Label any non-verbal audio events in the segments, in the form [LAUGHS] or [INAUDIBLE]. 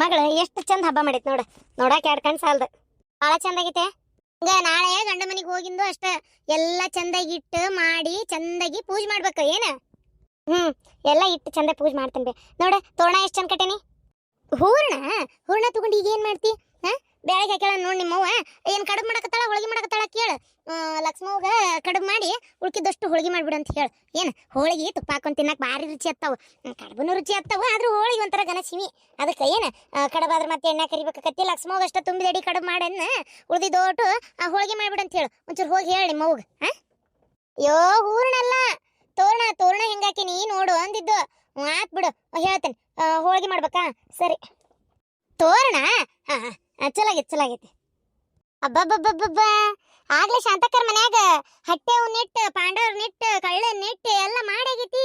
ಮಗಳು ಎಷ್ಟು ಚಂದ ಹಬ್ಬ ಮಾಡೈತಿ ನೋಡ. ನೋಡಾಕ ಎರಡು ಕಣ್ ಸಾಲ್ದು. ಭಾಳ ಚಂದ ಆಗೈತೆ. ಹಂಗ ನಾಳೆ ಗಂಡ ಮನೆಗೆ ಹೋಗಿಂದು ಅಷ್ಟ ಎಲ್ಲ ಚಂದಾಗಿ ಇಟ್ಟು ಮಾಡಿ ಚಂದಾಗಿ ಪೂಜೆ ಮಾಡ್ಬೇಕು, ಏನ? ಹ್ಮ್, ಎಲ್ಲ ಇಟ್ಟು ಚಂದ ಪೂಜೆ ಮಾಡ್ತೇನೆ ನೋಡ, ತೋರಣ ಎಷ್ಟು ಚಂದ ಕಟ್ಟೇನಿ? ಹೂರ್ಣ? ಹೂರ್ಣ ತಗೊಂಡು ಈಗ ಏನ್ ಮಾಡ್ತಿ? ಬ್ಯಾಳಿಗೆ ಹಾಕ್ಯಾಳ ನೋಡಿ ನಿಮ್ಮವ್ವ. ಏನು ಕಡುಬು ಮಾಡಕತ್ತಾಳ, ಹೋಳಿಗೆ ಮಾಡಕತ್ತಾಳ ಕೇಳು. ಲಕ್ಷ್ಮವ್ಗ ಕಡುಬು ಮಾಡಿ ಉಳ್ಕಿದ್ದಷ್ಟು ಹೋಳಿಗೆ ಮಾಡಿಬಿಡು ಅಂತ ಹೇಳು. ಏನು ಹೋಳಿಗೆ, ತುಪ್ಪ ಹಾಕೊಂಡು ತಿನ್ನಕ್ಕೆ ಭಾರಿ ರುಚಿ ಆಗ್ತಾವೆ. ಕಡುಬುನು ರುಚಿ ಆಗ್ತಾವೆ, ಆದರೂ ಹೋಳಿಗೆ ಒಂಥರ ಸಿಮಿ ಅದಕ್ಕೆ ಏನು ಕಡಬಾದ್ರೆ ಮತ್ತೆ ಎಣ್ಣೆ ಕರಿಬೇಕಾಕತ್ತಿ ಲಕ್ಷ್ಮವ್ಗ ಅಷ್ಟು ತುಂಬಿದಡಿ ಕಡುಬು ಮಾಡನ್ನ ಉಳಿದಿದ್ದೋಟು, ಆ, ಹೋಳಿಗೆ ಮಾಡಿಬಿಡು ಅಂತ ಹೇಳು. ಒಂಚೂರು ಹೋಗಿ ಹೇಳಿ ನಿಮ್ಮವ್ಗ ಹಾಂ ಯೋ ಹೂರ್ಣಲ್ಲ ತೋರಣ ತೋರಣ ಹೆಂಗಾಕಿನಿ ನೋಡು ಅಂದಿದ್ದು. ಆತ್ ಬಿಡು, ಹೇಳ್ತೇನೆ. ಹೋಳಿಗೆ ಮಾಡ್ಬೇಕಾ? ಸರಿ. ತೋರಣ? ಹಾಂ, ಹಾ. ಚಲಾಗೈತಿ ಚಲಾಗೈತಿ. ಅಬ್ಬಬ್ಬಬ್ಬಬ್ಬ ಆಗ್ಲೇ ಶಾಂತಕರ್ ಮನ್ಯಾಗ ಹಟ್ಟೆ ನಿಟ್ಟು ಪಾಂಡವ್ರ ನಿಟ್ಟು ಕಳ್ಳ ನಿಟ್ಟು ಎಲ್ಲ ಮಾಡಾಗೈತಿ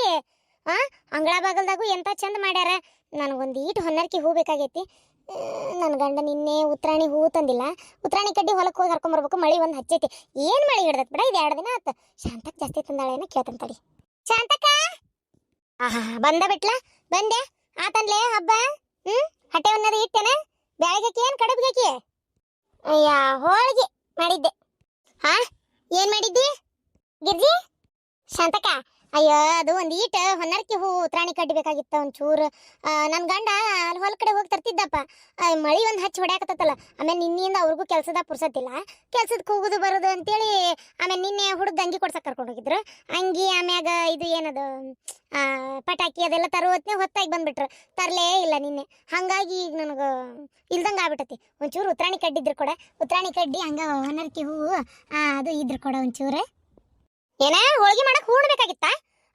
ಆ ಅಂಗಳ ಬಾಗಲ್ದಾಗು ಎಂತ ಚಂದ ಮಾಡ್ಯಾರ. ನನಗೊಂದು ಈಟು ಹೊನ್ನರ್ಕಿ ಹೂ ಬೇಕಾಗೈತಿ. ನನ್ನ ಗಂಡ ನಿನ್ನೆ ಉತ್ತರಾಣಿ ಹೂ ತಂದಿಲ್ಲ. ಉತ್ತರಾಣಿ ಕಡ್ಡಿ ಹೊಲಕ್ಕೆ ಹೋಗಿ ಹರ್ಕೊಂಬರ್ಬೇಕು ಮಳಿ ಒಂದು ಹಚ್ಚೈತಿ. ಏನು ಮಳಿ ಹಿಡ್ದತ್ ಬಿಡ ಇದು ಎರಡು ದಿನ ಆತ. ಶಾಂತಕ್ ಜಾಸ್ತಿ ತಂದಾಳೇನ ಕೇಳ್ತಾನ ತಡಿ. ಶಾಂತಕ ಆಹಾ, ಬಂದ ಬಿಟ್ಲ? ಬಂದೆ? ಆತನ್ಲೇ ಹಬ್ಬ? ಹ್ಮ್? ಹಟ್ಟೆ ಅನ್ನೋದು ಇಟ್ಟೆನ ಬ್ಯಾಳಿಗೆ ಏನ್ ಕಡುಬಿಗೆ ಅಯ್ಯ ಹೋಳಿಗೆ ಮಾಡಿದ್ದೆ. ಹಾ ಏನ್ ಮಾಡಿದ್ದಿ? ಗಿರ್ಜಿ? ಶಾಂತಕ ಅಯ್ಯೋ, ಅದು ಒಂದು ಈಟ, ಹೊನ್ನರ್ಕಿ ಹೂ ಉತ್ರಾಣಿ ಕಟ್ಟಬೇಕಾಗಿತ್ತ ಒಂಚೂರು. ನನ್ನ ಗಂಡ ಅಲ್ಲಿ ಹೊಲ ಕಡೆ ಹೋಗಿ ತರ್ತಿದ್ದಪ್ಪ. ಮಳಿ ಒಂದ್ ಹಚ್ಚಿ ಹೊಡ್ಯಾಕತ್ತಲ್ಲ ಆಮೇಲೆ ನಿನ್ನಿಂದ ಅವ್ರಿಗೂ ಕೆಲ್ಸದ ಪುರ್ಸತ್ತಿಲ್ಲ ಕೆಲ್ಸದ ಕೂಗುದು ಬರೋದು ಅಂತೇಳಿ ಆಮೇಲೆ ನಿನ್ನೆ ಹುಡುಗ ಅಂಗಿ ಕೊಡ್ಸಕ್ ಕರ್ಕೊಂಡು ಹೋಗಿದ್ರು. ಅಂಗಿ ಆಮ್ಯಾಗ ಇದು ಏನದು ಪಟಾಕಿ ಅದೆಲ್ಲ ತರೋ ಹೊತ್ತಾಗಿ ಬಂದ್ಬಿಟ್ರು. ತರ್ಲೇ ಇಲ್ಲ ನಿನ್ನೆ. ಹಂಗಾಗಿ ಈಗ ನನಗೆ ಇಲ್ದಂಗ ಆಗ್ಬಿಟ್ಟತಿ. ಒಂಚೂರು ಉತ್ರಾಣಿ ಕಡ್ಡಿದ್ರು ಕೂಡ. ಉತ್ರಾಣಿ ಕಡ್ಡಿ ಹಂಗ ಹೊನ್ನರ್ಕಿ ಹೂವು ಅದು ಇದ್ರು ಕೂಡ ಒಂಚೂರು. ಏನ, ಹೋಳಿಗೆ ಮಾಡಕ್ ಹೂಣ್ ಬೇಕಾಗಿತ್ತ?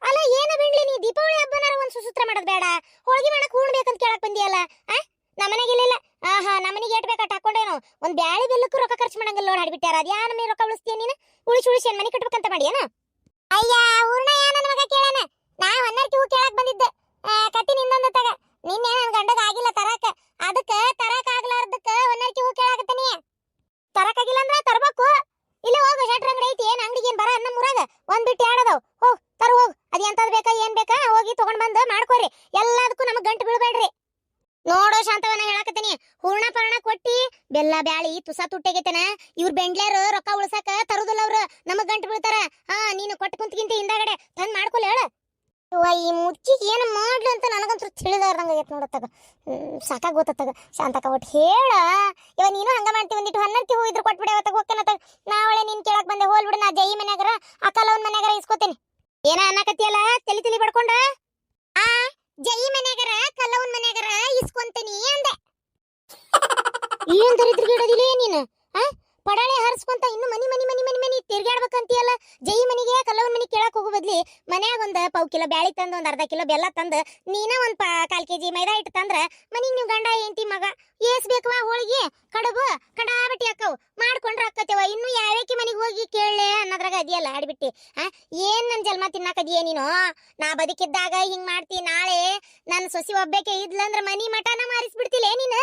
ಅಲ್ಲ, ಏನ ಬಿಡ್ಲಿ ನೀ ದೀಪಾವಳಿ ಹಬ್ಬನಾರ ಒಂದ್ ಸುಸೂತ್ರ ಮಾಡೋದ್ ಬೇಡ. ಹೋಳಿಗೆ ಮಾಡಕ್ ಹೂಣ್ ಬೇಕಂತ ಕೇಳಕ್ ಬಂದಿಯಲ್ಲ, ಆ? ನಮ್ಮನೆಗೆ ಇಲ್ಲ ಆಹಾ ನಮ್ಮನೆಗೆ ಏಟ್ ಬೇಕಾ? ಹಾಕೊಂಡೇನು ಒಂದ್ ಬ್ಯಾಳಿ ಬೆಲ್ಲಕ್ಕೂ ರೊಕ್ಕ ಖರ್ಚು ಮಾಡಂಗಿಲ್ಲ ನೋಡಿ ಹಾಡ್ಬಿಟ್ಟಾರ ಅದ್ ಯಾ ನಮಗೆ ರೊಕ್ಕ ಉಳಿಸ್ತೀಯ ನೀನು? ಉಳಿಸಿ ಉಳಿಸಿ, ಏನ್ ಮನೆ ಕಟ್ಬೇಕಂತ ಮಾಡಿ ಏನ ಅಯ್ಯ, ಹೂರ್ಣ ಯಾ ನನ್ನ ಮಗ ಕೇಳನ? ನಾ ಹೊನ್ನರ್ಕಿ ಹೂ ಕೇಳಕ್ ಬಂದಿದ್ದೆ. ಕತ್ತಿ ನಿಂದೊಂದು ತಗ. ನಿನ್ನೆ ನನ್ ಗಂಡಗ ಆಗಿಲ್ಲ ತರಕ. ಅದಕ್ಕ ತರಕ ಆಗ್ಲಾರ್ದಕ್ಕ ಹೊನ್ನರ್ಕಿ ಹೂ ಕೇಳಾಕತ್ತೀನಿ. ತರಕಾಗಿಲ್ಲ ಅಂದ್ರ ತರ್ಬೇಕು. ಇಲ್ಲ ಹೋಗ ಶೆಟ್ರ ಅಂಗಡಿ ಐತಿ, ಏನ್ ಅಂಗಡಿಗೆ ಏನ್ ಬರ ನಮ್ಮ ಊರಾಗ ಒಂದ್ ಬಿಟ್ಟು ಎರಡದವ್ ಹೋಗ್ ತರ ಹೋಗ್. ಅದ್ ಎಂತದ್ ಬೇಕಾ, ಏನ್ ಬೇಕಾ ಹೋಗಿ ತಗೊಂಡ್ ಬಂದ್ ಮಾಡ್ಕೋರಿ. ಎಲ್ಲದಕ್ಕೂ ನಮಗ್ ಗಂಟು ಬೀಳ್ಬೇಡ್ರಿ. ನೋಡೋ ಶಾಂತವನ ಹೇಳಕತ್ತೀನಿ. ಹೂರ್ಣ ಪರ್ಣ ಕೊಟ್ಟಿ, ಬೆಲ್ಲ ಬ್ಯಾಳಿ, ತುಸ ತುಟ್ಟೆಗೆತನ. ಇವ್ರ ಬೆಂಡ್ಲೇರ್ ರೊಕ್ಕ ಉಳ್ಸಾಕ ತರುದಿಲ್ಲ ಅವ್ರು. ನಮಗ್ ಗಂಟು ಬೀಳ್ತಾರ. ಹಾ, ನೀನು ಕೊಟ್ಟು ಕುಂತ್ಕಿಂತ ಹಿಂದಾಗಡೆ ತಂದ್ ಮಾಡ್ಕೊಲ್ಲ ಹೇಳ. ಈ ಮುಚ್ಚಿಗೆ ಏನು ಮಾಡ್ಲಿ ಅಂತ ನನಗಂತೂ ತಿಳಿದಾರ್ದಂಗ ಆಗೈತೆ ನೋಡತ್ತಾಗ ಸಾಕಾಗ್ ಗೊತ್ತತ್ತಾಗ ಶಾಂತಕ ಒಟ್ಟು ಹೇಳ, ಇವ, ನೀನು ಹಂಗ ಮಾಡ್ತೀವಿ ಒಂದಿಟ್ಟು ಹನ್ನೊಂದಕ್ಕೆ ಹೋಗಿದ್ರು ಕೊಟ್ಬಿಡೆ ಅವತ್ತಾಗ ಹೋಗ್ಕೇನತ್ತಾಗ ನಾವಳೆ ನಿನ್ ಕೇಳಕ್ ಬಂದೆ, ಹೋಲ್ ಬಿಡು, ನಾ ಜೈ ಮನ್ಯಾಗರ ಅಕ್ಕಲವನ್ ಮನ್ಯಾಗರ ಇಸ್ಕೋತೇನೆ. ಏನ ಅನ್ನಕತ್ತಿಯಲ್ಲ, ತಲಿ ತಲಿ ಬಡ್ಕೊಂಡ? ಆ, ಜೈ ಮನ್ಯಾಗರ ಕಲ್ಲವನ್ ಮನ್ಯಾಗರ ಇಸ್ಕೊಂತೇನಿ ಅಂದೆ. ಏನ್ ದರಿದ್ರಿಗೆ ಇಡೋದಿಲ್ಲ ನೀನು, ಆ? ಪಡಾಳೆ ಹರಿಸ್ಕೊಂತ ಇನ್ನು ಮನಿ ಮನಿ ಮನಿ ಮನಿ ಮನಿ ತಿರ್ಗಾಡ್ಬೇಕಂತೀಯಲ್ಲ ಜೈ ಮನಿಗೆ ಕಲ್ಲವನ್ ಮನಿ ಕೇಳಕ್ ಹೋಗೋ ಬದ್ಲಿ ಮನ್ಯಾಗ ಒಂದ್ ಪಾವ್ ಕಿಲೋ ಬ್ಯಾಳಿ ತಂದು ಒಂದ್ ಅರ್ಧ ಕಿಲೋ ಬೆಲ್ಲ ತಂದು ನೀನ ಒಂದ್ ಪಾ, ಕಾಲ್ ಕೆಜಿ ಮೈದಾ ಹಿಟ್ಟು ತಂದ್ರ ಮನಿಗ್ ನೀವು ಗಂಡ, ಹೆಂಡತಿ, ಮಗ ಏಸ್ ಬೇಕವಾ ಹೋಳಿಗೆ? ಕಡುಬು, ಕಡಾಬಿಟ್ಟಿ ಅಕ್ಕವು ಮಾಡ್ಕೊಂಡ್ರ ಅಕ್ಕತ್ತೇವ ಇನ್ನು ಯಾವ್ಯಾಕಿ ಮನಿಗ್ ಹೋಗಿ ಕೇಳಲೆ ಅನ್ನೋದ್ರಾಗ ಅದಿಯಲ್ಲ, ಆಡ್ಬಿಟ್ಟಿ. ಆ, ಏನ್ ನನ್ ಜನ್ಮ ತಿನ್ನಾಕದಿಯೇ ನೀನು? ನಾ ಬದುಕಿದ್ದಾಗ ಹಿಂಗ್ ಮಾಡ್ತಿ, ನಾಳೆ ನನ್ ಸೊಸಿ ಒಬ್ಬಕೆ ಇದ್ಲಂದ್ರ ಮನಿ ಮಠನ ಮಾರಿಸ್ಬಿಡ್ತಿಲೇ ನೀನು?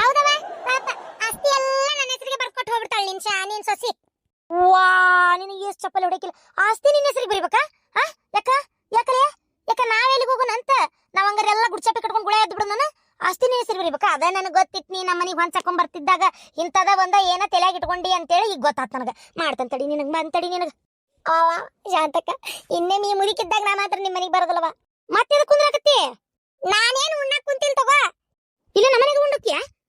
ಹೌದವ, ಪಾಪ. ಎಲ್ಲ ನನ್ನ ಹೆಸರಿಗೆ ಬರ್ಕೊಟ್ಟು ಹೋಗ್ಬಿಡ್ತಾಳೆ ನಿನ್ ಶಾ ನಿನ್ ಸೊಸಿ. ವಾ, ನಿನಗೆ ಎಷ್ಟು ಚಪ್ಪಲಿ ಹೊಡಕಿಲ್ಲ. ಆಸ್ತಿ ನಿನ್ನ ಹೆಸರಿಗೆ ಬರಿಬೇಕಾ? ಆ? ಯಾಕ? ಯಾಕಲೆ? ಯಾಕ ನಾವೆಲ್ಲಿಗೆ ಹೋಗೋಣ ಅಂತ? ನಾವ್ ಹಂಗಾರೆಲ್ಲ ಗುಡ್ಚಾಪಿ ಕಟ್ಕೊಂಡು ಗುಳೆ ಎದ್ದು ನಾನು ಆಸ್ತಿ ನಿನ್ನ ಹೆಸರು ಬರಿಬೇಕಾ? ಅದ ನನಗೆ ಗೊತ್ತಿತ್ತು ನೀ ನಮ್ಮನಿಗೆ ಮನೆಗೆ ಹೊಂಚಕೊಂಡ್ ಬರ್ತಿದ್ದಾಗ. ಇಂಥದ ಒಂದ ಏನ ತಲೆಯಾಗ ಇಟ್ಕೊಂಡಿ ಅಂತೇಳಿ ಈಗ ಗೊತ್ತಾತ್ ನನಗೆ. ಮಾಡ್ತಂತಡಿ ನಿನಗೆ ಬಂತಡಿ ನಿನಗೆ. ಆವಾ ಶಾಂತಕ್ಕ, ಇನ್ನೇ ನೀ ಮುದುಕಿದ್ದಾಗ ನಾ ಮಾತ್ರ ನಿಮ್ಮ ಮನೆಗೆ ಬರೋದಲ್ವ ಮತ್ತೆ ಕುಂದ್ರಾಕತ್ತಿ? ನಾನೇನು ಉಣ್ಣಾಕ್ ಕುಂತಿಲ್ ತಗೋ? ಇಲ್ಲ ನಮ್ಮನೆಗೆ ಉಣ್ಣಕ್ಕಿಯ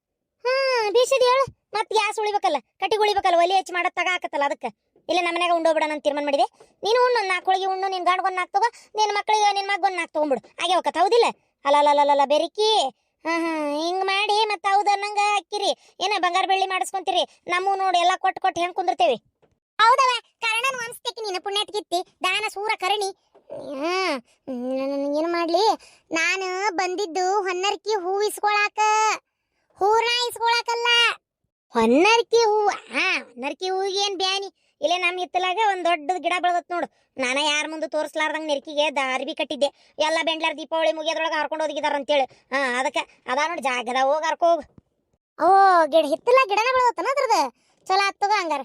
ಹಾ ಬೀಸಿದ ಹೇಳು. ಮತ್ತೆ ಗ್ಯಾಸ್ ಉಳಿಬೇಕಲ್ಲ ಕಟ್ಟಿ ಉಳಿಬೇಕಲ್ಲ, ಒಲಿ ಹೆಚ್ಚು ಮಾಡತ್ ತಗ ಹಾಕತ್ತಲ್ಲ ಅದಕ್ಕೆ. ಇಲ್ಲ ನಮ್ಮನೆಗೆ ಉಂಡೋಗ್ಬಿಡ ನಾನು ತೀರ್ಮಾನ ಮಾಡಿದೆ. ನೀನು ಉಣ್ಣು ನಾಲ್ಕು ಹೋಳಿಗೆ ಉಣ್ಣು, ನಿನ್ ಗಂಡ್ಗೊಂದು ನಾಲ್ಕು ತಗೋ ನಿನ್ನ ಮಕ್ಕಳಿಗೆ ನಿನ್ನ ಮಗೊಂದು ನಾಲ್ಕು ತಗೊಂಬಿಡು ಹಾಗೆ ಹೋಗತ್ತ ಹೌದಿಲ್ಲ? ಅಲ್ಲ ಬೆರಿಕಿ. ಹಾ ಹಾ, ಹಿಂಗ್ ಮಾಡಿ, ಮತ್ತೆ ಹೌದ ಅನ್ನಂಗ ಹಾಕಿರಿ. ಏನ ಬಂಗಾರ ಬೆಳ್ಳಿ ಮಾಡಿಸ್ಕೊಂತೀರಿ. ನಮ್ಮ ನೋಡಿ ಎಲ್ಲ ಕೊಟ್ಟು ಕೊಟ್ಟು ಹೆಂಗ್ ಕುಂದಿರ್ತೇವಿ. ಹೌದವ, ಕರ್ಣನ ವಂಶಕ್ಕೆ ನೀನು ಪುಣ್ಯತ್ಕಿತ್ತಿ ದಾನ ಸೂರ ಕರಣಿ. ಏನು ಮಾಡಲಿ? ನಾನು ಬಂದಿದ್ದು ಹೊನ್ನರ್ಕಿ ಹೂ ಇಸ್ಕೊಳಕಲ್ಲ. ಹೊನ್ನರ್ಕಿ ಹೂವ ಹಾ, ಹೊನ್ನರ್ಕಿ ಹೂವಿಗೆ ಏನ್ ಬ್ಯಾನಿ? ಇಲ್ಲೇ ನಮ್ಮ ಹಿತ್ತಲಾಗ ಒಂದು ದೊಡ್ಡ ಗಿಡ ಬೆಳಗತ್ ನೋಡು. ನಾನ ಯಾರ ಮುಂದೆ ತೋರಿಸ್ಲಾರ್ದಂಗೆ ನೆರಕಿಗೆ ದಾರ್ಬಿ ಕಟ್ಟಿದ್ದೆ. ಎಲ್ಲ ಬೆಂಡ್ಲಾರ ದೀಪಾವಳಿ ಮುಗಿಯೋದ್ರೊಳಗೆ ಹರ್ಕೊಂಡು ಹೋಗಿದಾರ ಅಂತೇಳಿ. ಹಾಂ, ಅದಕ್ಕೆ ಅದ ನೋಡಿ ಜಾಗದ ಹೋಗಿ ಹರ್ಕೋ ಹೋಗು. ಓ, ಗಿಡ ಹಿತ್ತಲ ಗಿಡನ ಬೆಳಗತ್ತನ ಅದ್ರದ್ದು ಚಲೋ ಆಗ್ತದ ಹಂಗಾರ.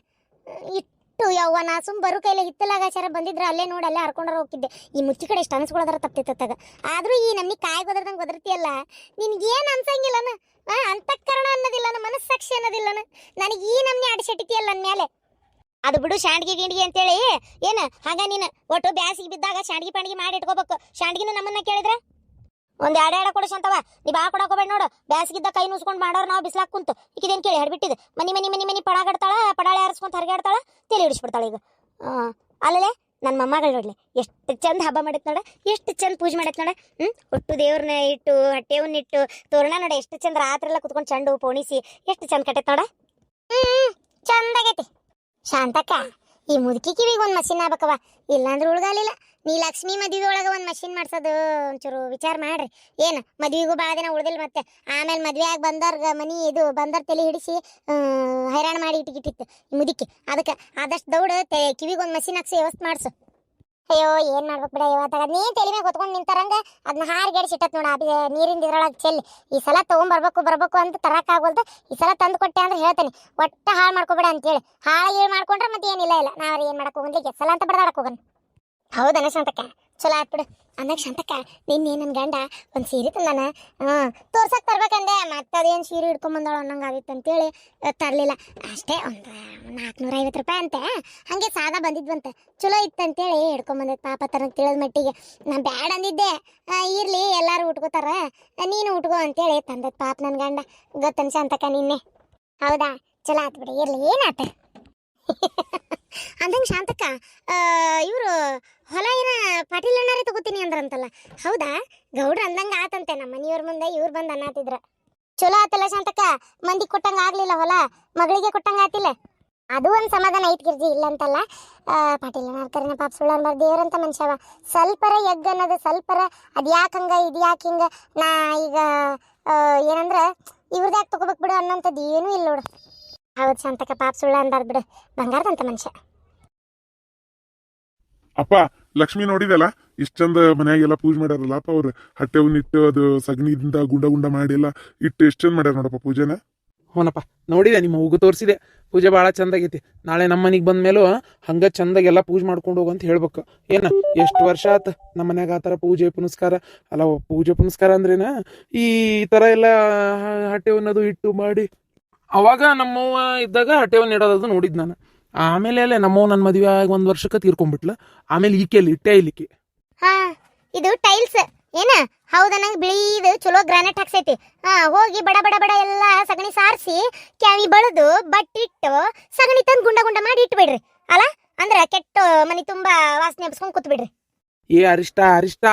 ಇಟ್ಟು ಯವ್ವ, ನಾ ಸುಮ್ ಬರು ಕೈಲಿ ಹಿತ್ತಲಾಗಾಚಾರ ಬಂದಿದ್ರ ಅಲ್ಲೇ ನೋಡಿ ಅಲ್ಲೇ ಹರ್ಕೊಂಡ್ರ ಹೋಗಿದ್ದೆ ಈ ಮುಚ್ಚಿ ಕಡೆ ಎಷ್ಟು ಅನ್ಸ್ಕೊಳ್ಳೋದ್ರ ತಪ್ತಿತ್ತಾಗ ಆದ್ರೂ ಈ ನಮ್ಗೆ ಕಾಯಿ ಗೊದರ್ದಂಗೆ ಗೊದರ್ತಿಯಲ್ಲ, ನಿನಗೇನು ಅನ್ಸಂಗಿಲ್ಲನ? ಅಂತಃಕರಣ ಅನ್ನೋದಿಲ್ಲನ ಮನಸ್ಸಾಕ್ಷಿ ಅನ್ನೋದಿಲ್ಲನ ನನಗೆ ಈ ನಮ್ನೆ ಅಡಿಸೆಟ್ಟಿತಿಯಲ್ಲ ನನ್ನ ಮೇಲೆ ಅದು ಬಿಡು ಶಾಂಡ್ಗಿ ಗಿಂಡ್ಗಿ ಅಂತೇಳಿ, ಏನು, ಹಾಗ ನೀನು ಒಟ್ಟು ಬ್ಯಾಸಿಗೆ ಬಿದ್ದಾಗ ಶಾಂಡ್ಗಿ ಪಾಂಡ್ಗಿ ಮಾಡಿ ಇಟ್ಕೋಬೇಕು. ಶಾಂಡ್ಗಿನ ನಮ್ಮನ್ನ ಕೇಳಿದ್ರೆ? ಒಂದು ಎರಡು ಎರಡು ಕೊಡು ನೀ ಬಾ ಕೊಡಕೋಬೇಡ ನೋಡು. ಬ್ಯಾಸಿಗಿದ್ದ ಕೈ ನುಸ್ಕೊಂಡ್ ಮಾಡೋರು ನಾವು ಬಿಸ್ಲಾಕ್ ಕುಂತು. ಈಗಿದೇನ್ ಕೇಳಿ, ಹಡ್ಬಿಟ್ಟಿದ್. ಮನಿ ಮನಿ ಮನಿ ಮನಿ ಪಡಾಗಡ್ತಾಳ ಪಡಾಳೆ ಆರಿಸ್ಕೊಂತ ಹರಿಗಾಡ್ತಾಳ ತಲೆ ಹಿಡಿಸ್ಬಿಡ್ತಾಳೆ ಈಗ. ಅಲ್ಲಲೆ? ನನ್ನ ಮೊಮ್ಮಗಳು ನೋಡ್ಲಿ, ಎಷ್ಟು ಚಂದ ಹಬ್ಬ ಮಾಡೈತೆ ನೋಡ, ಎಷ್ಟು ಚಂದ ಪೂಜೆ ಮಾಡೈತೆ ನೋಡ. ಹ್ಮ್ ಒಟ್ಟು ದೇವ್ರನ್ನ ಇಟ್ಟು ಹಟ್ಟೆವನ್ನ ಇಟ್ಟು, ತೋರಣ ನೋಡ, ಎಷ್ಟು ಚಂದ ರಾತ್ರೆಲ್ಲ ಕುತ್ಕೊಂಡು ಚಂಡು ಪೋಣಿಸಿ, ಎಷ್ಟು ಚಂದ ಕಟ್ಟೈತ್ ನೋಡ. ಹ್ಮ್ ಚಂದಾಗೈತಿ ಶಾಂತಕ್ಕ ಈ ಮುದುಕಿ ಕಿವಿಗೆ ಒಂದು ಮಷಿನ್ ಆಗ್ಬೇಕವ ಇಲ್ಲಾಂದ್ರೆ ಉಳ್ಗಾಲಿಲ್ಲ. ನೀ ಲಕ್ಷ್ಮಿ ಮದುವೆ ಒಳಗೆ ಒಂದು ಮಷಿನ್ ಮಾಡ್ಸೋದು ಒಂಚೂರು ವಿಚಾರ ಮಾಡ್ರಿ. ಏನು, ಮದುವೆಗೂ ಭಾಳ ದಿನ ಉಳ್ದಿಲ್ಲ ಮತ್ತೆ. ಆಮೇಲೆ ಮದ್ವೆ ಆಗಿ ಬಂದವ್ರಿಗೆ ಮನೆ ಇದು ಬಂದವ್ರ ತಲೆ ಹಿಡಿಸಿ ಹೈರಾಣ ಮಾಡಿ ಇಟ್ಟಿಗಿಟ್ಟಿತ್ತು ಮುದುಕಿ. ಅದಕ್ಕೆ ಆದಷ್ಟು ದೌಡ ಕಿವಿಗೆ ಒಂದು ಮಷಿನ್ ಹಾಕ್ಸಿ ವ್ಯವಸ್ಥೆ ಮಾಡಿಸು. ಅಯ್ಯೋ, ಏನ್ ಮಾಡ್ಬೇಕು ಬಿಡ ಇವತ್ತಾಗ ನೀನ್ ತಲೆ ಮೇಲೆ ಹೊತ್ಕೊಂಡು ನಿಂತಾರಂಗ ಅದನ್ನ ಹಾರ್ಗೇಡ್ ಸಿಟ್ಟತ್ ನೋಡ ನೀರಿಂದ ಇದ್ರೊಳಗೆ ಚೆಲ್ಲಿ. ಈ ಸಲ ತೊಗೊಂಬರ್ಬೇಕು, ಬರ್ಬೇಕು ಅಂತ ತರಕ್ ಆಗೋಲ್ದು ಈ ಸಲ ತಂದು ಕೊಟ್ಟೆ ಅಂದ್ರೆ ಹೇಳ್ತೇನೆ. ಒಟ್ಟ ಹಾಳು ಮಾಡ್ಕೊಬೇಡ ಅಂತೇಳಿ. ಹಾಳು ಗೀಳು ಮಾಡ್ಕೊಂಡ್ರೆ ಮತ್ತೆ ಏನಿಲ್ಲ ಇಲ್ಲ. ನಾವ್ ಏನ್ ಮಾಡಕ್ ಹೋಗಂದ್ಲಿಕ್ಕೆ ಸಲ ಅಂತ ಬಡದಾಡಕ್ ಹೋಗನ್. ಹೌದನ ಶಾಂತಕ್ಕ ಚಲೋ ಆಯ್ತು ಬಿಡು. ಅನ್ನಕ್ ಶಾಂತಕ್ಕ ನಿನ್ನೆ ನನ್ನ ಗಂಡ ಒಂದು ಸೀರೆ ತಂದಾನ. ಹಾಂ ತೋರ್ಸಕ್ ತರ್ಬೇಕಂದೆ ಮತ್ತೆ ಅದೇನು ಸೀರೆ ಹಿಡ್ಕೊಂಬಂದಾಳ ಅನ್ನಂಗೆ ಆಗಿತ್ತು ಅಂತೇಳಿ ತರಲಿಲ್ಲ. ಅಷ್ಟೇ ಒಂದು ನಾಲ್ಕುನೂರ ಐವತ್ತು ರೂಪಾಯಿ ಅಂತೆ. ಹಂಗೆ ಸಾದಾ ಬಂದಿದ್ವಂತೆ. ಚಲೋ ಇತ್ತಂತೇಳಿ ಹಿಡ್ಕೊಂಬಂದೈತೆ ಪಾಪ ತನಗೆ ತಿಳಿದ ಮಟ್ಟಿಗೆ. ನಾ ಬ್ಯಾಡ ಅಂದಿದ್ದೆ. ಇರಲಿ, ಎಲ್ಲಾರು ಉಟ್ಕೋತಾರ. ನೀನು ಉಟ್ಕೋ ಅಂತೇಳಿ ತಂದೆ ಪಾಪ ನನ್ನ ಗಂಡ. ಗೊತ್ತನ್ ಶಾಂತಕ್ಕ ನಿನ್ನೆ. ಹೌದಾ? ಚಲೋ ಆತ್ಬಿಡಿ ಇರ್ಲಿ, ಏನಾತ? [LAUGHS] ಅಂದಂಗೆ ಶಾಂತಕ್ಕ ಇವರು ಹೊಲ ಏನ ಪಾಟೀಲ್ ಅಣ್ಣಾರೇ ತಗೋತೀನಿ ಅಂದ್ರಂತಲ್ಲ. ಹೌದಾ? ಗೌಡ್ರ ಅಂದಂಗೆ ಆತಂತೆ ನಮ್ಮ ಮನೆಯವ್ರ ಮುಂದೆ ಇವ್ರು ಬಂದು ಅನ್ನಾತಿದ್ರ. ಚಲೋ ಆತಲ್ಲ ಶಾಂತಕ್ಕ, ಮಂದಿ ಕೊಟ್ಟಂಗೆ ಆಗ್ಲಿಲ್ಲ ಹೊಲ, ಮಗಳಿಗೆ ಕೊಟ್ಟಂಗೆ ಆತಿಲ್ಲ. ಅದು ಒಂದು ಸಮಾಧಾನ ಐತ್ ಗಿರ್ಜಿ ಇಲ್ಲ ಅಂತಲ್ಲ ಪಾಟೀಲ್ ಅಣ್ಣ ಕರಿನ ಪಾಪ ಸುಳ್ಳನ್ ದೇವ್ರಂತ ಮನುಷ್ಯವ. ಸ್ವಲ್ಪರ ಎಗ್ ಅನ್ನೋದು, ಸ್ವಲ್ಪರ ಅದು ಹಂಗ, ಇದು ಯಾಕೆ ಹಿಂಗೆ? ನಾ ಈಗ ಏನಂದ್ರೆ, ಇವ್ರದ್ಯಾಕೆ ತಗೋಬೇಕು ಬಿಡು ಅನ್ನೋಂಥದ್ದು ಏನೂ ಇಲ್ಲ ನೋಡು. ಹೌದು ಸಂತಕ ಪಾಪ ಸುಳ್ಳ ಅನ್ಬಾರ್ದು ಬಿಡು. ಬಂಗಾರದಂತ ಮನುಷ್ಯ. ಅಪ್ಪ ಲಕ್ಷ್ಮಿ ನೋಡಿದಲ್ಲ ಇಷ್ಟ ಚಂದ ಮನ್ಯಾಗೆಲ್ಲ ಪೂಜೆ ಮಾಡ್ಯಾರಲ್ಲ ಅಪ್ಪ ಅವ್ರು. ಹಟ್ಟೆ ಇಟ್ಟು ಅದು ಸಗಣಿಯಿಂದ ಗುಂಡ ಗುಂಡ ಮಾಡಿ ಎಲ್ಲ ಇಟ್ಟು ಎಷ್ಟು ಚಂದ ಮಾಡ್ಯಾರ ನೋಡಪ್ಪ ಪೂಜೆನ? ಹೋನಪ್ಪ ನೋಡಿದೆ ನಿಮ್ಮ ಹೂಗು ತೋರಿಸಿದೆ. ಪೂಜೆ ಭಾಳ ಚಂದಾಗೈತಿ. ನಾಳೆ ನಮ್ಮ ಮನೆಗೆ ಬಂದ ಮೇಲೂ ಹಂಗೆ ಚಂದಾಗೆಲ್ಲ ಪೂಜೆ ಮಾಡ್ಕೊಂಡು ಹೋಗು ಅಂತ ಹೇಳ್ಬೇಕು. ಏನು ಎಷ್ಟು ವರ್ಷ ಆತು ನಮ್ಮ ಮನ್ಯಾಗ ಆ ಥರ ಪೂಜೆ ಪುನಸ್ಕಾರ? ಅಲ್ಲ ಪೂಜೆ ಪುನಸ್ಕಾರ ಅಂದ್ರೇನ? ಈ ಥರ ಎಲ್ಲ ಹಟ್ಟೆ ಅನ್ನೋದು ಇಟ್ಟು ಮಾಡಿ ಅವಾಗ ನಮ್ಮವ್ವ ಇದ್ದಾಗ ಹಟ್ಟೆವನ್ನ ಇಡೋದು ನೋಡಿದ್ದು ನಾನು. ಆಮೇಲೆ ಅಲ್ಲೇ ನಮ್ಮವ್ವ ನನ್ನ ಮದುವೆ ಆಗಿ ಒಂದು ವರ್ಷಕ್ಕೆ ತೀರ್ಕೊಂಡ್ಬಿಟ್ಲ. ಆಮೇಲೆ ಈಕೆಯಲ್ಲಿ ಇಟ್ಟೆ ಇಲ್ಲಿಕ್ಕೆ. ಹಾ ಇದು ಟೈಲ್ಸ್. ಏನ? ಹೌದ ನಂಗೆ ಬಿಳಿದು ಚಲೋ ಗ್ರಾನೈಟ್ ಹಾಕ್ಸೈತಿ. ಹಾ ಹೋಗಿ ಬಡ ಬಡ ಬಡ ಎಲ್ಲ ಸಗಣಿ ಸಾರಿಸಿ ಕ್ಯಾವಿ ಬಳ್ದು ಬಟ್ಟಿಟ್ಟು ಸಗಣಿ ತಂದು ಗುಂಡ ಗುಂಡ ಮಾಡಿ ಇಟ್ಬಿಡ್ರಿ. ಅಲ್ಲ ಅಂದ್ರೆ ಕೆಟ್ಟ ಮನಿ ತುಂಬಾ ವಾಸನೆ ಹಬ್ಸ್ಕೊಂಡ್ ಕೂತ್ ಬಿಡ್ರಿ ಏ ಅರಿಷ್ಟ ಅರಿಷ್ಟ.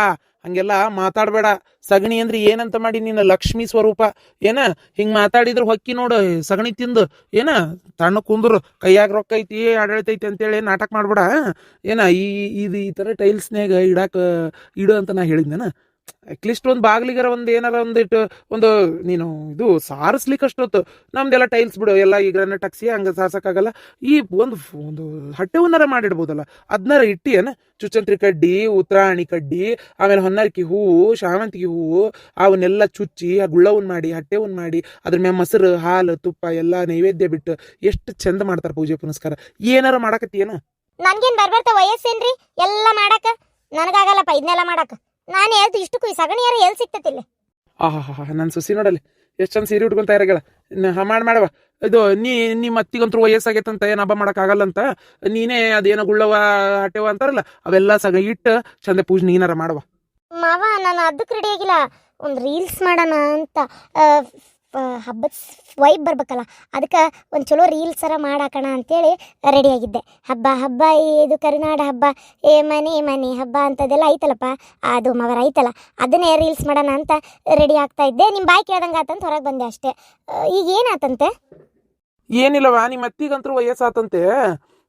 ಹಂಗೆಲ್ಲ ಮಾತಾಡಬೇಡ. ಸಗಣಿ ಅಂದ್ರೆ ಏನಂತ ಮಾಡಿ ನಿನ್ನ ಲಕ್ಷ್ಮಿ ಸ್ವರೂಪ. ಏನ? ಹಿಂಗ್ ಮಾತಾಡಿದ್ರೆ ಹೊಕ್ಕಿ ನೋಡು, ಸಗಣಿ ತಿಂದು. ಏನ? ತಣ್ಣ ಕುಂದ್ರು, ಕೈಯಾಗ ರೊಕ್ಕ ಐತಿ ಆಡಳಿತ ಐತಿ ಅಂತೇಳಿ ನಾಟಕ ಮಾಡ್ಬೇಡ ಏನ? ಈ ಇದು ಈ ಥರ ಟೈಲ್ಸ್ನಾಗ ಇಡಾಕ, ಇಡು ಅಂತ ನಾ ಹೇಳಿದ್ನ ಅಟ್ಲೀಸ್ಟ್ ಒಂದು ಬಾಗ್ಲಿಗಾರ ಒಂದು ಏನಾರ ಒಂದಿಟ್ಟು ಒಂದು ನೀನು ಇದು ಸಾರಿಸ್ಲಿಕ್ಕೆ ಅಷ್ಟೊತ್ತು. ನಮ್ದೆಲ್ಲ ಟೈಲ್ಸ್ ಬಿಡು, ಎಲ್ಲ ಈ ಗ್ರಾನೈಟ್ ಹಾಕ್ಸಿ, ಹಂಗೆ ಸಾರ್ಸಕ್ಕಾಗಲ್ಲ. ಈ ಒಂದು ಒಂದು ಹಟ್ಟೆ ಹುನ್ನಾರ ಮಾಡಿಡ್ಬೋದಲ್ಲ. ಅದನ್ನಾರ ಇಟ್ಟಿ ಏನ? ಚುಚ್ಚಂತ್ರಿ ಕಡ್ಡಿ ಉತ್ತರಾಣಿ ಕಡ್ಡಿ, ಆಮೇಲೆ ಹೊನ್ನರ್ಕಿ ಹೂವು ಶಾವಂತಿಗೆ ಹೂವು ಅವನ್ನೆಲ್ಲ ಚುಚ್ಚಿ, ಆ ಗುಳ್ಳವನ್ನು ಮಾಡಿ ಹಟ್ಟೆವನ್ನ ಮಾಡಿ, ಅದ್ರ ಮೇಲೆ ಮೊಸರು, ಹಾಲು, ತುಪ್ಪ, ಎಲ್ಲ ನೈವೇದ್ಯ ಬಿಟ್ಟು ಎಷ್ಟು ಚಂದ ಮಾಡ್ತಾರೆ ಪೂಜೆ ಪುನಸ್ಕಾರ. ಏನಾರ ಮಾಡಕತ್ತೀಯನ? ನನ್ಗೇನ್ ಬರ್ಬರ್ತ ವಯಸ್ಸೇನ್ರಿ? ಎಲ್ಲ ಮಾಡಕ್ಕೆ ನನಗಾಗಲ್ಲಪ್ಪ ಇದನ್ನೆಲ್ಲ ಮಾಡಾಕ. ನಾನು ಹೇಳ್ತಿ ಇಷ್ಟಕ್ಕೂ ಈ ಸಗಣಿ ಯಾರು ಎಲ್ಲಿ ಸಿಕ್ತತಿಲ್ಲ ಆಹಾ ನನ್ನ ಸುಸಿ ನೋಡಲ್ಲಿ ಎಷ್ಟು ಚಂದ ಸೀರೆ ಉಟ್ಕೊಂತ ಇರಗಳ ಮಾಡಿ ಮಾಡವ ಇದು ನೀ ನಿಮ್ಮ ಅತ್ತಿಗಂತೂ ವಯಸ್ಸಾಗೈತಂತ ಏನು ಹಬ್ಬ ಮಾಡೋಕ್ಕಾಗಲ್ಲ ಅಂತ ನೀನೇ ಅದೇನೋ ಗುಳ್ಳವ ಹಟ್ಟೆವ ಅಂತಾರಲ್ಲ ಅವೆಲ್ಲ ಸಗ ಇಟ್ಟು ಚಂದ ಪೂಜೆ ನೀನಾರ ಮಾಡವ ಮಾವ ನಾನು ಅದಕ್ಕೆ ರೆಡಿ ಆಗಿಲ್ಲ. ಒಂದು ರೀಲ್ಸ್ ಮಾಡೋಣ ಅಂತ ಹಬ್ಬದ ವೈಬ್ ಬರ್ಬೇಕಲ್ಲ. ಅದಕ್ಕೆ ಒಂದು ಚಲೋ ರೀಲ್ಸ್ ಮಾಡಾಕೋಣ ಅಂತೇಳಿ ರೆಡಿ ಆಗಿದ್ದೆ. ಹಬ್ಬ ಹಬ್ಬ, ಇದು ಕರುನಾಡ ಹಬ್ಬ. ಏ, ಮನೆ ಮನೆ ಹಬ್ಬ ಅಂತದೆಲ್ಲ ಐತಲ್ಲಪ್ಪ. ಅದು ಮವರ ಐತಲ್ಲ. ಅದನ್ನೇ ರೀಲ್ಸ್ ಮಾಡೋಣ ಅಂತ ರೆಡಿ ಆಗ್ತಾ ಇದ್ದೆ. ನಿಮ್ಮ ಬಾಯ್ ಕೇಳ್ದಂಗೆ ಆತಂತ ಹೊರಗೆ ಬಂದೆ ಅಷ್ಟೇ. ಈಗ ಏನಾತಂತೆ? ಏನಿಲ್ಲವ ನಿಮ್ಮ ಅತ್ತಿಗಂತೂ ವಯಸ್ಸಾತಂತೆ.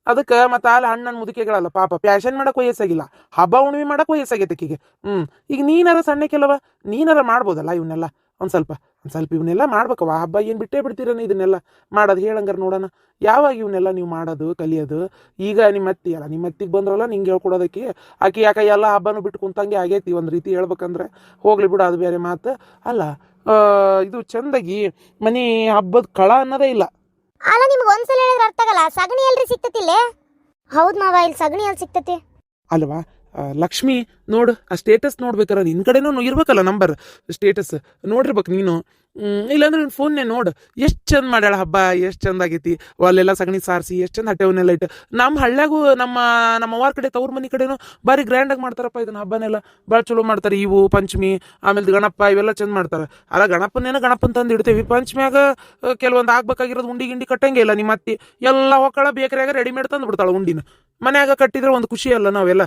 ಅದಕ್ಕೆ ಮತ್ತೆ ಅಲ್ಲಿ ಅಣ್ಣನ ಮುದುಕೆಗಳಲ್ಲ ಪಾಪ. ಪ್ಯಾಶನ್ ಮಾಡಕ್ ವಯಸ್ಸಾಗಿಲ್ಲ. ಹಬ್ಬ ಉಣ್ವಿ ಮಾಡಕ್ ವಯಸ್ಸಾಗೈತೆ ಆಕಿಗೆ ಹ್ಞೂ ಈಗ ನೀನಾರ ಸಣ್ಣಕ್ಕೆಲ್ಲವ? ನೀನಾರ ಮಾಡ್ಬೋದಲ್ಲ ಇವನ್ನೆಲ್ಲ? ಒಂದು ಸ್ವಲ್ಪ. ಸ್ವಲ್ಪ ಇವನ್ನೆಲ್ಲ ಮಾಡ್ಬೇಕವ ಹಬ್ಬ ಏನು ಬಿಟ್ಟೇ ಬಿಡ್ತೀರನ ಇದನ್ನೆಲ್ಲ? ಮಾಡೋದು ಹೇಳಂಗಾರ ನೋಡೋಣ. ಯಾವಾಗ ಇವನ್ನೆಲ್ಲ ನೀವು ಮಾಡೋದು ಕಲಿಯೋದು? ಈಗ ನಿಮ್ಮ ಅತ್ತಿ ಅಲ್ಲ ನಿಮ್ಮ ಅತ್ತಿಗೆ ಬಂದ್ರಲ್ಲ ನಿಂಗೆ ಹೇಳ್ಕೊಡೋದಕ್ಕೆ ಆಕೆ ಯಾಕೆ ಎಲ್ಲ ಹಬ್ಬನೂ ಬಿಟ್ಟು ಕುಂತಂಗೆ ಆಗೈತಿ ಒಂದು ರೀತಿ ಹೇಳ್ಬೇಕಂದ್ರೆ? ಹೋಗ್ಲಿ ಬಿಡು ಅದು ಬೇರೆ ಮಾತು. ಅಲ್ಲ ಇದು ಚಂದಾಗಿ ಮನೆ ಹಬ್ಬದ ಕಳ ಅನ್ನೋದೇ ಇಲ್ಲ. ಅಲ್ಲ ನಿಮ್ಗೆ ಒಂದ್ಸಲ ಹೇಳಿದ್ರೆ ಅರ್ಥ ಆಗಲ್ಲ. ಸಗಣಿ ಎಲ್ರಿ ಸಿಕ್ತತಿಲ್ಲೇ? ಹೌದ್ ಮಾವ ಇಲ್ಲಿ ಸಗಣಿ ಎಲ್ಲಿ ಸಿಕ್ತತಿ? ಅಲ್ವಾ? ಲಕ್ಷ್ಮಿ ನೋಡು, ಆ ಸ್ಟೇಟಸ್ ನೋಡ್ಬೇಕಾರ ನಿನ್ನ ಕಡೆನೂ ಇರ್ಬೇಕಲ್ಲ ನಂಬರ್ ಸ್ಟೇಟಸ್ ನೋಡಿರ್ಬೇಕು ನೀನು. ಇಲ್ಲಾಂದ್ರೆ ನಿನ್ನ ಫೋನ್ನೇ ನೋಡು. ಎಷ್ಟು ಚಂದ ಮಾಡ್ಯಾಳ ಹಬ್ಬ, ಎಷ್ಟು ಚಂದ ಆಗೈತಿ. ಅಲ್ಲೆಲ್ಲ ಸಗಣಿ ಸಾರಿಸಿ, ಎಷ್ಟು ಚಂದ ಹಟ್ಟೆವನ್ನೆಲ್ಲ ಇಟ್ಟು ನಮ್ಮ ಹಳ್ಳ್ಯಾಗೂ ನಮ್ಮ ನಮ್ಮ ಅವ್ವಾರ ಕಡೆ, ತವ್ರ ಮನೆ ಕಡೆನೂ ಭಾರಿ ಗ್ರ್ಯಾಂಡಾಗಿ ಮಾಡ್ತಾರಪ್ಪ ಇದನ್ನ ಹಬ್ಬನೆಲ್ಲ. ಭಾಳ ಚಲೋ ಮಾಡ್ತಾರೆ ಇವು ಪಂಚಮಿ ಆಮೇಲೆ ಗಣಪ, ಇವೆಲ್ಲ ಚಂದ ಮಾಡ್ತಾರೆ. ಅಲ್ಲ ಗಣಪನೇನ ಗಣಪನ ತಂದು ಇಡ್ತೇವೆ. ಪಂಚಮಿಯಾಗ ಕೆಲವೊಂದು ಆಗ್ಬೇಕಾಗಿರೋದು ಉಂಡಿ ಗಿಂಡಿ ಕಟ್ಟಂಗೆ ಇಲ್ಲ. ನಿಮ್ಮ ಅತ್ತಿ ಎಲ್ಲ ಹೊಕ್ಕಳ ಬೇಕರಿಯಾಗ ರೆಡಿಮೇಡ್ ತಂದು ಬಿಡ್ತಾಳೆ ಉಂಡಿನ. ಮನ್ಯಾಗ ಕಟ್ಟಿದ್ರೆ ಒಂದು ಖುಷಿ ಅಲ್ಲ ನಾವೆಲ್ಲ.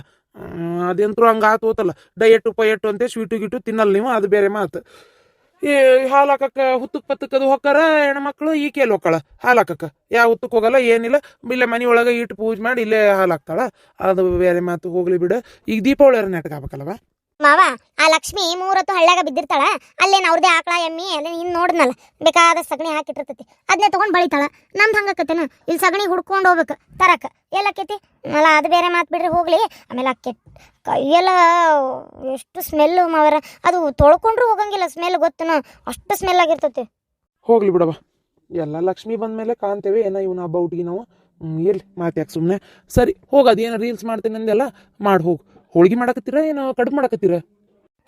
ಅದಂತರೂ ಹಂಗೆ ಆತು ಹೋತಲ್ಲ. ಡಯಟು ಪಯೆಟ್ಟು ಅಂತೆ, ಸ್ವೀಟು ಗಿಟು ತಿನ್ನಲ್ಲ ನೀವು, ಅದು ಬೇರೆ ಮಾತು. ಈ ಹಾಲು ಹಾಕಕ್ಕ ಹುತ್ತಕ್ಕೆ ಪತ್ತಕ್ಕದು ಹೊಕ್ಕಾರ, ಹೆಣ್ಮಕ್ಳು ಈ ಕೇಳಿ ಹೊಕ್ಕಳ? ಹಾಲು ಹಾಕಕ್ಕ. ಯಾವ ಹುತ್ತಕ್ಕೆ ಹೋಗಲ್ಲ, ಏನಿಲ್ಲ. ಇಲ್ಲೇ ಮನೆ ಒಳಗೆ ಇಟ್ಟು ಪೂಜೆ ಮಾಡಿ ಇಲ್ಲೇ ಹಾಲು ಹಾಕ್ತಾಳ. ಅದು ಬೇರೆ ಮಾತು, ಹೋಗ್ಲಿ ಬಿಡು. ಈಗ ದೀಪಾವಳಿ ನಾಟಕ ಆಗ್ಬೇಕಲ್ಲವ? ಮಾವ, ಆ ಲಕ್ಷ್ಮಿ ಮೂರತ್ತು ಹಳ್ಳ್ಯಾಗ ಬಿದ್ದಿರ್ತಾಳ, ಅಲ್ಲೇನು ಅವ್ರದೇ ಆಕಳ, ಎಮ್ಮಿ ಅಲ್ಲೇ ಇನ್ನು ನೋಡಿದ್ನಲ್ಲ, ಬೇಕಾದ ಸಗಣಿ ಹಾಕಿಟ್ಟಿರ್ತೈತಿ ಅದನ್ನೇ ತೊಗೊಂಡು ಬಳಿತಾಳ. ನಮ್ದು ಹಂಗಾಕತ್ತೇನ ಇಲ್ಲಿ ಸಗಣಿ ಹುಡ್ಕೊಂಡು ಹೋಗ್ಬೇಕು, ತರಕ. ಎಲ್ಲಾಕೈತಿ ಅಲ್ಲ, ಅದು ಬೇರೆ ಮಾತು ಬಿಡ್ರಿ, ಹೋಗ್ಲಿ. ಆಮೇಲೆ ಕೆಟ್ಟ ಕೈಯೆಲ್ಲ ಎಷ್ಟು ಸ್ಮೆಲ್ಲು ಮಾವರ, ಅದು ತೊಳ್ಕೊಂಡ್ರು ಹೋಗಂಗಿಲ್ಲ ಸ್ಮೆಲ್ ಗೊತ್ತನ, ಅಷ್ಟು ಸ್ಮೆಲ್ ಆಗಿರ್ತೈತಿ. ಹೋಗ್ಲಿ ಬಿಡವ ಎಲ್ಲ ಲಕ್ಷ್ಮಿ ಬಂದ ಮೇಲೆ ಕಾಣ್ತೇವೆ, ಏನೋ ಇವನ ಹಬ್ಬ ಹುಡುಗಿ ನಾವು? ಎಲ್ಲಿ ಮಾತು ಯಾಕೆ ಸುಮ್ಮನೆ ಸರಿ, ಹೋಗ ಏನು ರೀಲ್ಸ್ ಮಾಡ್ತೀನಿ ಅಂದೆಲ್ಲ ಮಾಡಿ ಹೋಗು. ಹೋಳ್ಗೆ ಮಾಡಕತ್ತೀರ ಏನು ಕಡುಬು ಮಾಡಕತ್ತೀರ?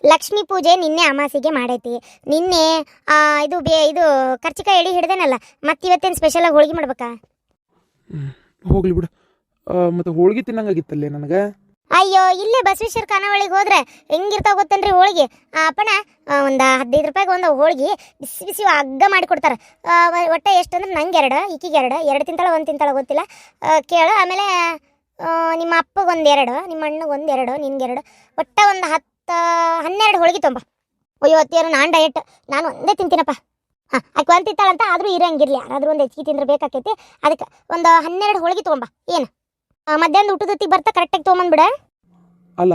ಲಕ್ಷ್ಮಿ ಪೂಜೆ ನಿನ್ನೆ ಅಮಾಸಿಗೆ ಮಾಡೈತಿ. ನಿನ್ನೆ ಆ, ಇದು ಬೇ ಇದು ಕರ್ಚಿಕಾಯಿ ಎಳಿ ಹಿಡ್ದೇನಲ್ಲ ಮತ್ತೆ ಇವತ್ತೇನು ಸ್ಪೆಷಲ್ ಆಗಿ ಹೋಳಿಗೆ ಮಾಡ್ಬೇಕಾ? ಹೋಗ್ಲಿ ಬಿಡು. ಮತ್ತೆ ಹೋಳಿಗೆ ತಿನ್ನಂಗಾಗಿತ್ತಲ್ಲೇ ನನಗೆ? ಅಯ್ಯೋ ಇಲ್ಲೇ ಬಸವೇಶ್ವರ ಖಾನಾವಳಿಗೆ ಹೋದ್ರೆ ಹೆಂಗಿರ್ತಾವ ಗೊತ್ತೇನ್ರಿ ಹೋಳಿಗೆ? ಆ, ಅಪ್ಪಣ ಒಂದು ಹದಿನೈದು ರೂಪಾಯಿಗೆ ಒಂದು ಹೋಳಿಗೆ ಬಿಸಿ ಬಿಸಿ ಹಗ್ಗ ಮಾಡಿ ಕೊಡ್ತಾರೆ. ಒಟ್ಟು ಎಷ್ಟು ಅಂದ್ರೆ ನಂಗೆ ಎರಡು ಈಕಿಗೆ ಎರಡು ಎರಡು ತಿಂತಾಳ ಒಂದು ತಿಂತಾಳ ಗೊತ್ತಿಲ್ಲ. ಆ, ಕೇಳು ಆಮೇಲೆ ನಿಮ್ಮ ಅಪ್ಪಗೊಂದು ಎರಡು ನಿಮ್ಮ ಅಣ್ಣಗೆ ಒಂದು ಎರಡು ನಿನ್ಗೆರಡು. ಒಟ್ಟ ಒಂದು ಹತ್ತು ಹನ್ನೆರಡು ಹೋಳಿಗೆ ತೊಂಬ. ಅಯ್ಯೋ ಅತ್ತಿಯರು ನಾನು ಡಯಟ್ ನಾನು ಒಂದೇ ತಿಂತೀನಪ್ಪ. ಹಾಂ ಆಕೆ ಒಂದು ತಿಂತಾಳಂತ ಆದರೂ ಇರೋಂಗಿರಲಿ ಯಾರಾದರೂ ಒಂದು ಹೆಚ್ಚಿಗೆ ತಿಂದ್ರೆ ಬೇಕಾಕೈತಿ. ಅದಕ್ಕೆ ಒಂದು ಹನ್ನೆರಡು ಹೋಳಿಗೆ ತೊಗೊಂಬ ಏನು? ಮಧ್ಯಾಹ್ನ ಊಟದೊತ್ತಿಗೆ ಬರ್ತಾ ಕರೆಕ್ಟಾಗಿ ತೊಗೊಂಬಂದ್ಬಿಡ ಅಲ್ಲ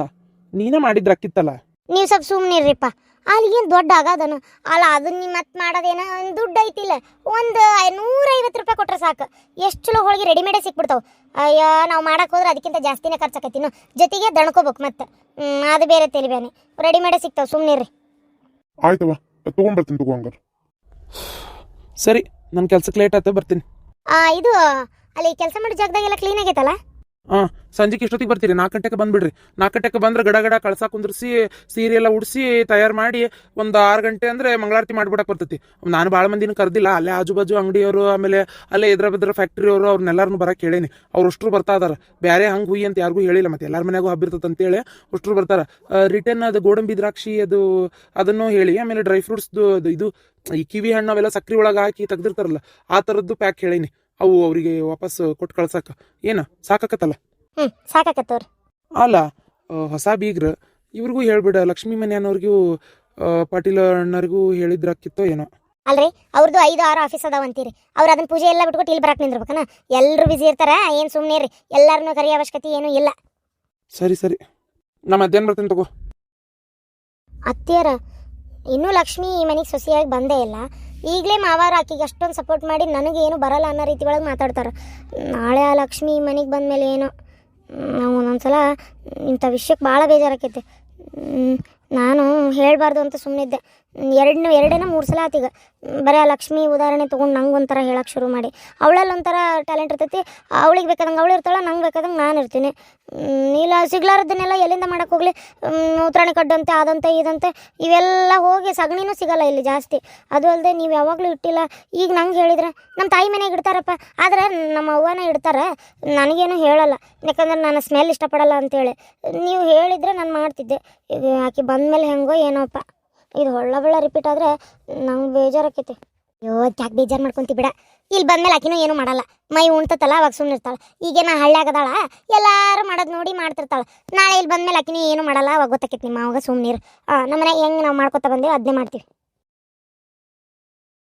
ನೀನೇ ಮಾಡಿದ್ರೆ ಅಕ್ಕಿತ್ತಲ್ಲ ನೀವು ಸ್ವಲ್ಪ ಸುಮ್ಮನಿರ್ರಿಪ್ಪ ಅಲ್ಲಿ ಏನು ದೊಡ್ಡ ಆಗದನ? ಅಲ್ಲ ಅದನ್ನ ನೀವು ಮತ್ತೆ ಮಾಡೋದೇನ? ದುಡ್ಡು ಐತಿಲ್ಲ. ಒಂದು ನೂರೈವತ್ತು ರೂಪಾಯಿ ಕೊಟ್ರೆ ಸಾಕು. ಎಷ್ಟು ಚಲೋ ಹೋಳಿಗೆ ರೆಡಿಮೇಡೇ ಸಿಕ್ಬಿಡ್ತಾವೆ. ಅಯ್ಯೋ ನಾವು ಮಾಡಕ್ಕೆ ಹೋದ್ರೆ ಅದಕ್ಕಿಂತ ಜಾಸ್ತಿನೇ ಖರ್ಚಾಕೈತಿನು? ಜೊತೆಗೆ ದಣ್ಕೋಬೇಕು ಮತ್ತೆ ಹ್ಮ್, ಅದು ಬೇರೆ ತೆಲಿಬೇನೆ ರೆಡಿಮೇಡೇ ಸಿಗ್ತಾವೆ ಸುಮ್ಮನಿರ್ರಿ ಆಯ್ತವ ತೊಗೊಂಡ್ಬರ್ತೀನಿ ತಗೋ ಹಂಗಾರ. ಸರಿ ನನ್ನ ಕೆಲ್ಸಕ್ಕೆ ಲೇಟ್ ಆಯ್ತು ಬರ್ತೀನಿ. ಇದು ಅಲ್ಲಿ ಕೆಲಸ ಮಾಡೋ ಜಾಗದಾಗೆಲ್ಲ ಕ್ಲೀನ್ ಆಗೈತಲ್ಲ? ಹಾಂ ಸಂಜೆಗೆ ಇಷ್ಟೊತ್ತಿಗೆ ಬರ್ತೀರಿ. ನಾಲ್ಕು ಗಂಟೆಗೆ ಬಂದ್ಬಿಡ್ರಿ. ನಾಲ್ಕು ಗಂಟೆಗೆ ಬಂದ್ರೆ ಗಡ ಗಡ ಕಳ್ಸ ಕುಂದ್ರಿಸಿ, ಸೀರೆ ಎಲ್ಲ ಉಡಿಸಿ, ತಯಾರು ಮಾಡಿ ಒಂದು ಆರು ಗಂಟೆ ಅಂದರೆ ಮಂಗಳಾರತಿ ಮಾಡ್ಬಿಡಕ್ಕೆ ಬರ್ತೈತಿ. ನಾನು ಭಾಳ ಮಂದಿನ ಕರೆದಿಲ್ಲ. ಅಲ್ಲೇ ಆಜು ಬಾಜು ಅಂಗಡಿಯವರು, ಆಮೇಲೆ ಅಲ್ಲೇ ಇದ್ರ ಬದ್ರ ಫ್ಯಾಕ್ಟ್ರಿಯವರು ಅವ್ರನ್ನೆಲ್ಲರೂ ಬರಕ್ಕೆ ಹೇಳೇನಿ. ಅವ್ರು ಅಷ್ಟರು ಬರ್ತಾ ಇದಾರೆ ಬೇರೆ ಹಂಗೆ ಹುಯಿ ಅಂತ ಯಾರಿಗೂ ಹೇಳಿಲ್ಲ. ಮತ್ತೆ ಎಲ್ಲರ ಮನೆಗೂ ಹಬ್ಬ ಇರ್ತೈತೆ ಅಂತೇಳಿ ಅಷ್ಟರು ಬರ್ತಾರೆ. ರಿಟರ್ನ್ ಅದು ಗೋಡಂಬಿ ದ್ರಾಕ್ಷಿ ಅದು, ಅದನ್ನು ಹೇಳಿ, ಆಮೇಲೆ ಡ್ರೈ ಫ್ರೂಟ್ಸ್ದು ಇದು ಈ ಕಿವಿ ಹಣ್ಣು ಅವೆಲ್ಲ ಸಕ್ರೆ ಒಳಗೆ ಹಾಕಿ ತೆಗ್ದಿರ್ತಾರಲ್ಲ, ಆ ಥರದ್ದು ಪ್ಯಾಕ್ ಹೇಳೀನಿ. ಅವು ಅವರಿಗೆ ವಾಪಸ್ ಕೊಟ್ಟು ಕಳ್ಸಕ್ಕೆ ಏನು? ಸಾಕಾಕತ್ತಲ್ಲ? ಹ್ಞೂ ಸಾಕಾಕತ್ತವ್ರಿ ಅಲ್ಲ ಹೊಸ ಬೀಗ್ರ ಇವ್ರಿಗೂ ಹೇಳ್ಬಿಡ ಲಕ್ಷ್ಮೀ ಅನ್ನೋರಿಗೂ ಪಾಟೀಲ್ ಅಣ್ಣರಿಗೂ ಹೇಳಿದ್ರಾಕಿತ್ತೋ ಏನೋ. ಅಲ್ರಿ ಅವ್ರದ್ದು ಐದು ಆರು ಆಫೀಸ್ ಅದಾವ ಅಂತೀರಿ. ಅವ್ರು ಅದನ್ನ ಪೂಜೆ ಎಲ್ಲ ಬಿಟ್ಕೊಟ್ಟು ಇಲ್ಲಿ ಬರಕ್ಕೆ ನಿಂದಿರ್ಬೇಕನ? ಎಲ್ಲರೂ ಬಿಸಿ ಇರ್ತಾರ ಏನು ಸುಮ್ಮನೆ ರೀ ಎಲ್ಲರನ್ನೂ ಕರೆಯೋ ಅವಶ್ಯಕತೆ ಏನೂ ಇಲ್ಲ. ಸರಿ ಸರಿ. ನಾ ಮಧ್ಯಾಹ್ನ ಬರ್ತೀನಿ ತಗೋ. ಅತ್ತಿಯರ ಇನ್ನೂ ಲಕ್ಷ್ಮಿ ಈ ಮನೆಗೆ ಸೊಸಿಯಾಗಿ ಬಂದೇ ಇಲ್ಲ. ಈಗಲೇ ಮಾವಾರ ಆಕಿಗೆ ಅಷ್ಟೊಂದು ಸಪೋರ್ಟ್ ಮಾಡಿ ನನಗೆ ಏನು ಬರಲ್ಲ ಅನ್ನೋ ರೀತಿ ಒಳಗೆ ಮಾತಾಡ್ತಾರೆ. ನಾಳೆ ಆ ಲಕ್ಷ್ಮಿ ಮನೆಗೆ ಬಂದಮೇಲೆ ಏನೋ ನಾವು ಒಂದೊಂದ್ಸಲ ಇಂಥ ವಿಷಯಕ್ಕೆ ಭಾಳ ಬೇಜಾರಾಕೈತೆ. ನಾನು ಹೇಳಬಾರ್ದು ಅಂತ ಸುಮ್ಮನಿದ್ದೆ ಎರಡನೇ ಎರಡೇನ ಮೂರು ಸಲ ಆತೀಗ ಬರೀ ಲಕ್ಷ್ಮಿ ಉದಾಹರಣೆ ತೊಗೊಂಡು ನಂಗೆ ಒಂಥರ ಹೇಳಕ್ಕೆ ಶುರು ಮಾಡಿ. ಅವಳಲ್ಲಿ ಒಂಥರ ಟ್ಯಾಲೆಂಟ್ ಇರ್ತೈತಿ. ಅವಳಿಗೆ ಬೇಕಾದಂಗೆ ಅವಳು ಇರ್ತಾಳೆ ನಂಗೆ ಬೇಕಾದಂಗೆ ನಾನು ಇರ್ತೀನಿ. ಇಲ್ಲ ಸಿಗ್ಲಾರದನ್ನೆಲ್ಲ ಎಲ್ಲಿಂದ ಮಾಡೋಕೆ ಹೋಗಲಿ? ಉತ್ತರಾಣಿ ಕಡ್ಡಂತೆ ಅದಂತೆ ಇದಂತೆ ಇವೆಲ್ಲ ಹೋಗಿ ಸಗಣಿನೂ ಸಿಗಲ್ಲ ಇಲ್ಲಿ ಜಾಸ್ತಿ. ಅದು ಅಲ್ಲದೆ ನೀವು ಯಾವಾಗಲೂ ಇಟ್ಟಿಲ್ಲ. ಈಗ ನಂಗೆ ಹೇಳಿದ್ರೆ ನಮ್ಮ ತಾಯಿ ಮನೆಗೆ ಇಡ್ತಾರಪ್ಪ. ಆದ್ರೆ ನಮ್ಮ ಅವ್ವನ ಇಡ್ತಾರೆ. ನನಗೇನು ಹೇಳಲ್ಲ. ಯಾಕಂದ್ರೆ ನಾನು ಸ್ಮೆಲ್ ಇಷ್ಟಪಡಲ್ಲ ಅಂತೇಳಿ. ನೀವು ಹೇಳಿದರೆ ನಾನು ಮಾಡ್ತಿದ್ದೆ. ಇದು ಆಕೆ ಬಂದಮೇಲೆ ಹೆಂಗೋ ಏನೋಪ್ಪ ಇದು ಹೊಳ್ಳ ಬಳ್ಳ ರಿಪೀಟ್ ಆದರೆ ನಂಗೆ ಬೇಜಾರಾಕೈತಿ. ಅಯ್ಯೋ ಯಾಕೆ ಬೇಜಾರು ಮಾಡ್ಕೊಂತಿ ಬಿಡ. ಇಲ್ಲಿ ಬಂದ್ಮೇಲೆ ಆಕಿನೂ ಏನು ಮಾಡಲ್ಲ. ಮೈ ಉಣ್ತತಲ್ಲ, ಅವಾಗ ಸುಮ್ಮನೆ ಇರ್ತಾಳೆ. ಈಗೇನ ಹಳ್ಳ್ಯಾಗದಾಳ ಎಲ್ಲರೂ ಮಾಡೋದು ನೋಡಿ ಮಾಡ್ತಿರ್ತಾಳೆ. ನಾಳೆ ಇಲ್ಲಿ ಬಂದ್ಮೇಲೆ ಆಕಿನೂ ಏನು ಮಾಡಲ್ಲ, ಅವಾಗ ಗೊತ್ತಾಕೈತಿ ನಿಮ್ಮ ಅವಾಗ ಸುಮ್ಮನಿರು ನಮ್ಮನೆ ಹೆಂಗೆ ನಾವು ಮಾಡ್ಕೊತ ಬಂದೇವೆ ಅದನ್ನೇ ಮಾಡ್ತೀವಿ.